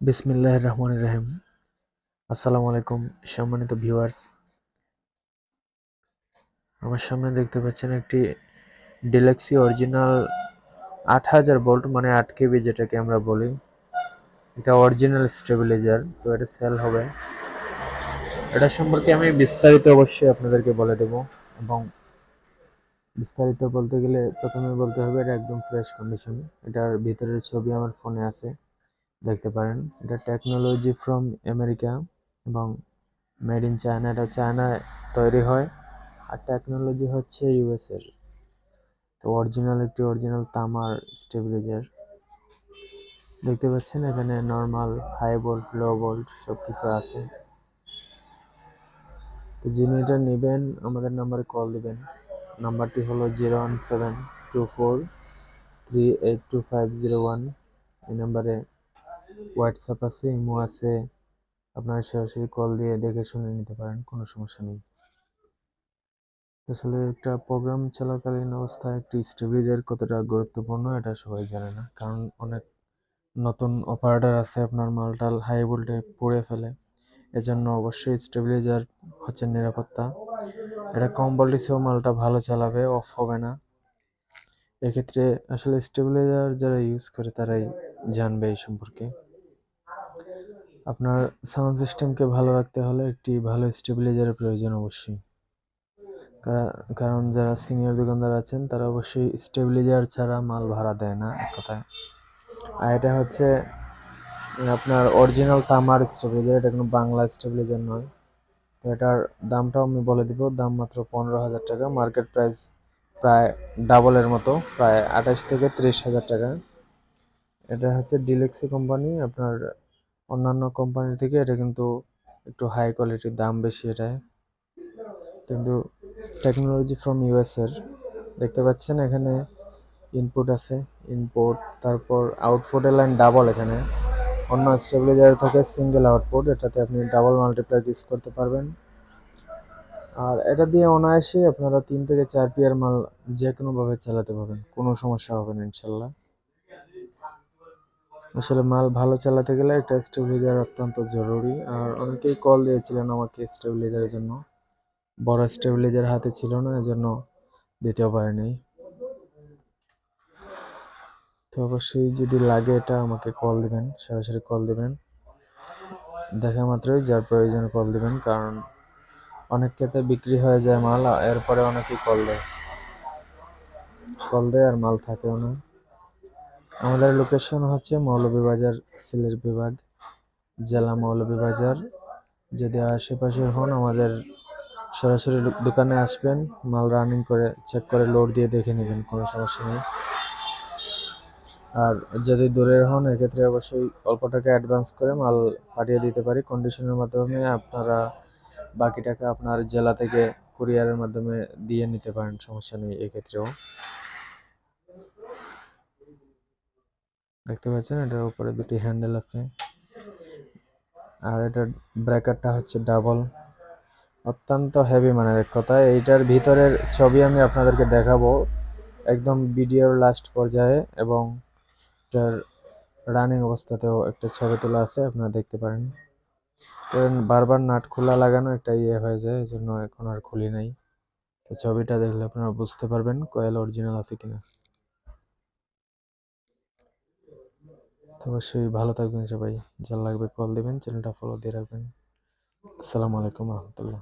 বিসমিল্লাহ রহমান রহিম। আসসালামু আলাইকুম সম্মানিত ভিউয়ার্স। আমার সামনে দেখতে পাচ্ছেন একটি ডিলেক্সি অরিজিনাল আট হাজার ভোল্ট মানে আট কেবি যেটাকে আমরা বলি। এটা অরিজিনাল স্টেবিলাইজার তো এটা সেল হবে। এটা সম্পর্কে আমি বিস্তারিত অবশ্যই আপনাদেরকে বলে দেব এবং বিস্তারিত বলতে গেলে প্রথমে বলতে হবে এটা একদম ফ্রেশ কন্ডিশন এটার ভিতরের ছবি আমার ফোনে আছে। দেখতে পারেন। এটা টেকনোলজি ফ্রম আমেরিকা এবং মেড ইন চায়না এটা চায়নায় তৈরি হয়। আর টেকনোলজি হচ্ছে ইউএসের তো অরিজিনাল একটি অরিজিনাল তামার স্টেবিলাইজার দেখতে পাচ্ছেন এখানে normal high volt low volt সব কিছু আছে। তো যিনি এটা নেবেন, আমাদের নাম্বারে কল দিবেন। নাম্বারটি হলো zero one seven two four three eight two five zero one এই নাম্বারে হোয়াটসঅ্যাপ আছে ইমো আছে, আপনারা সরাসরি কল দিয়ে দেখে শুনে নিতে পারেন, কোনো সমস্যা নেই। আসলে একটা প্রোগ্রাম চলাকালীন অবস্থায় একটি স্টেবিলাইজার কতটা গুরুত্বপূর্ণ, এটা সবাই জানে না। কারণ অনেক নতুন অপারেটর আছে, আপনার মালটাল হাই ভোল্টে পড়ে ফেলে। এজন্য অবশ্যই স্টেবিলাইজার হচ্ছে নিরাপত্তা। এটা কম ভোল্টেজেও মালটা ভালো চালাবে অফ হবে না। এক্ষেত্রে আসলে স্টেবিলাইজার যারা ইউজ করে, তারাই জানবে এই সম্পর্কে। আপনার সাউন্ড সিস্টেমকে ভালো রাখতে হলে একটি ভালো স্টেবিলাইজারের প্রয়োজন অবশ্যই। কারণ যারা সিনিয়র দোকানদার আছেন, তারা অবশ্যই স্টেবিলাইজার ছাড়া মাল ভাড়া দেয় না এক কথায়। আর এটা হচ্ছে, আপনার অরিজিনাল তামার স্টেবিলাইজার এটা কোনো বাংলা স্টেবিলাইজার নয়। তো এটার দামটাও আমি বলে দিব, দাম মাত্র পনেরো হাজার টাকা মার্কেট প্রাইস প্রায় ডাবলের মতো, প্রায় আঠাশ থেকে ত্রিশ হাজার টাকা। এটা হচ্ছে ডিলেক্সি কোম্পানি আপনার অন্যান্য কোম্পানি থেকে, এটা কিন্তু একটু হাই কোয়ালিটির দাম বেশি এটায়। কিন্তু টেকনোলজি ফ্রম ইউএসের দেখতে পাচ্ছেন এখানে ইনপুট আছে ইনপুট তারপর আউটপুটের লাইন ডাবল এখানে। অন্য স্টেবিলাইজার থাকে সিঙ্গেল আউটপুট এটাতে আপনি ডাবল মাল্টিপ্লাই ইউজ করতে পারবেন। আর এটা দিয়ে অনায়াসে আপনারা তিন থেকে চার পিয়ার মাল যে কোনোভাবে চালাতে পারবেন, কোনো সমস্যা হবে না, ইনশাল্লাহ। আসলে মাল ভালো চালাতে গেলে একটা স্টেবিলাইজার অত্যন্ত জরুরি। আর অনেকেই কল দিয়েছিলেন আমাকে স্টেবিলাইজারের জন্য। বড় স্টেবিলাইজার হাতে ছিল না, এজন্য দিতেও পারেনি। তো অবশ্যই যদি লাগে এটা আমাকে কল দিবেন, সরাসরি কল দিবেন। দেখা মাত্রই, যার প্রয়োজন কল দিবেন, কারণ অনেক ক্ষেত্রে বিক্রি হয়ে যায় মাল এরপরে অনেকেই কল দেয়। কল দেয় আর মাল থাকেও না। আমাদের লোকেশন হচ্ছে মৌলভীবাজার সিলেট বিভাগ, জেলা মৌলভীবাজার। যদি আশেপাশে হন আমাদের সরাসরি দোকানে আসবেন, মাল রানিং করে চেক করে লোড দিয়ে দেখে নেবেন, কোনো সমস্যা নেই। আর যদি দূরের হন, এক্ষেত্রে অবশ্যই অল্প টাকা অ্যাডভান্স করে মাল পাঠিয়ে দিতে পারি। কন্ডিশনের মাধ্যমে আপনারা বাকি টাকা আপনার জেলা থেকে কুরিয়ারের মাধ্যমে দিয়ে নিতে পারেন, সমস্যা নেই এক্ষেত্রেও। দেখতে পাচ্ছেন, এটার উপরে দুটি হ্যান্ডেল আছে। আর এটার ব্রেকারটা হচ্ছে ডাবল। অত্যন্ত হেভি মানের এক কথা। এইটার ভিতরের ছবি আমি আপনাদেরকে দেখাবো একদম ভিডিওর লাস্ট পর্যায়ে এবং এটার রানিং অবস্থাতেও একটা ছবি তোলা আছে, আপনারা দেখতে পারেন। বারবার নাট খোলা লাগানো একটা ইয়ে হয়ে যায় এই জন্য এখন আর খুলি নাই। তো ছবিটা দেখলে আপনারা বুঝতে পারবেন কয়েল অরিজিনাল আছে কিনা। অবশ্যই ভালো থাকবেন সবাই। যা লাগবে কল দেবেন চ্যানেলটা ফলো দিয়ে রাখবেন। আসসালামু আলাইকুম রহমতুল্লাহ।